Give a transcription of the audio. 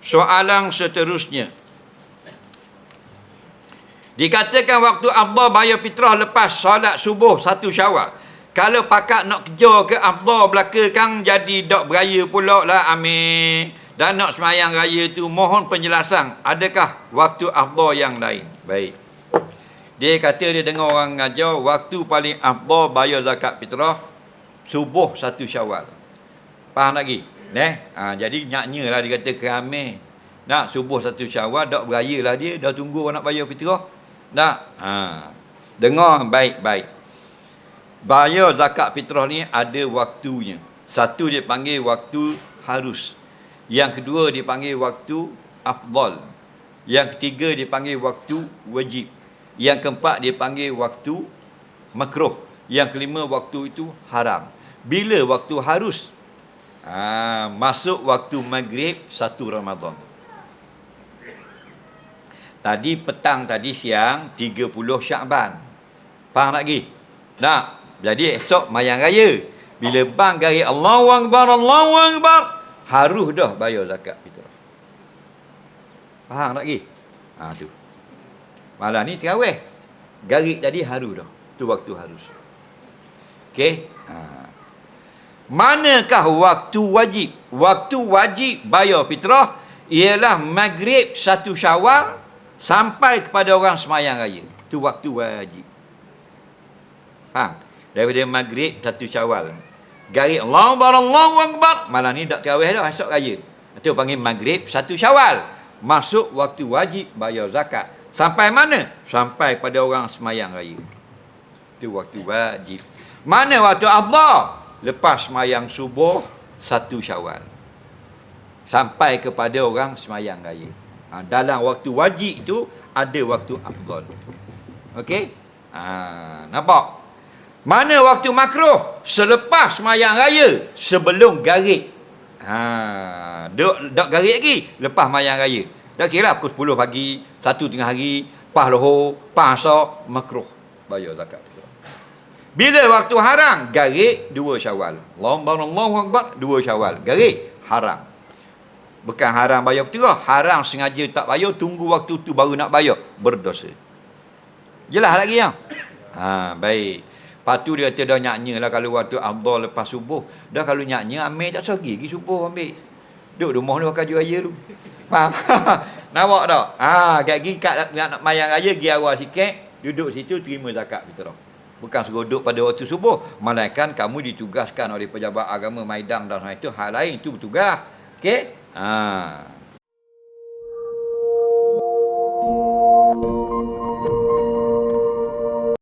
Soalan seterusnya. Dikatakan waktu Allah bayar fitrah lepas solat subuh satu syawal. Kalau pakat nak kerja ke Allah belakang jadi dok beraya pula lah amin. Dan nak semayang raya tu mohon penjelasan. Adakah waktu Allah yang lain? Baik. Dia kata dia dengar orang ngajar waktu paling Allah bayar zakat fitrah subuh satu syawal. Faham lagi? Neh? Ha, jadi nyaknya lah dia kata keramai. Nak subuh satu syawal, dak beraya lah dia. Dah tunggu orang nak bayar fitrah. Tak? Ha. Dengar baik-baik. Bayar zakat fitrah ni ada waktunya. Satu dia panggil waktu harus. Yang kedua dia panggil waktu afdal. Yang ketiga dia panggil waktu wajib. Yang keempat dia panggil waktu makruh. Yang kelima waktu itu haram. Bila waktu harus? Ha, masuk waktu maghrib satu Ramadan. Tadi petang, tadi siang 30 Syakban. Faham lagi? Tak? Jadi esok mayang raya. Bila bang garis Allahu Akbar, Allahu Akbar. Harus dah bayar zakat fitrah. Faham lagi? Ha tu. Malam ni terawih. Garis tadi harus dah. Tu waktu harus. Okey? Ha. Manakah waktu wajib? Waktu wajib bayar fitrah ialah maghrib satu syawal sampai kepada orang semayang raya. Itu waktu wajib. Faham? Daripada maghrib satu syawal. Garis Allahu Akbar, Allahu Akbar. Malam ni tak terawih dah, esok raya. Itu panggil maghrib satu syawal. Masuk waktu wajib bayar zakat. Sampai mana? Sampai pada orang semayang raya. Itu waktu wajib. Mana waktu Allah? Lepas semayang subuh satu syawal. Sampai kepada orang semayang raya. Ha, dalam waktu wajib itu ada waktu afdal. Okey? Ha, nampak? Mana waktu makruh? Selepas semayang raya, sebelum garik. Ha, dok dok garik lagi lepas semayang raya. Dah kira pukul 10 pagi, satu tengah hari, pas lohor, pas makruh bayar zakat. Bila waktu haram, garik dua syawal. Allahu Akbar, dua syawal. Garik, haram. Bukan haram bayar fitrah, haram sengaja tak bayar, tunggu waktu tu baru nak bayar, berdosa. Jelas lagi ya? Ha, baik. Lepas tu dia kata dah nyaknya lah kalau waktu Abdul lepas subuh. Dah kalau nyaknya ambil tak sagi pergi subuh ambil. Duduk rumah ni makan raya tu. Faham? Nampak tak? Ha, kat pergi kat nak, nak mayang raya, pergi awal sikit. Duduk situ terima zakat fitrah. Bukan suruh duduk pada waktu subuh. Melainkan kamu ditugaskan oleh pejabat agama Maidang dan hal itu. Hal lain itu bertugas. Okey? Ha.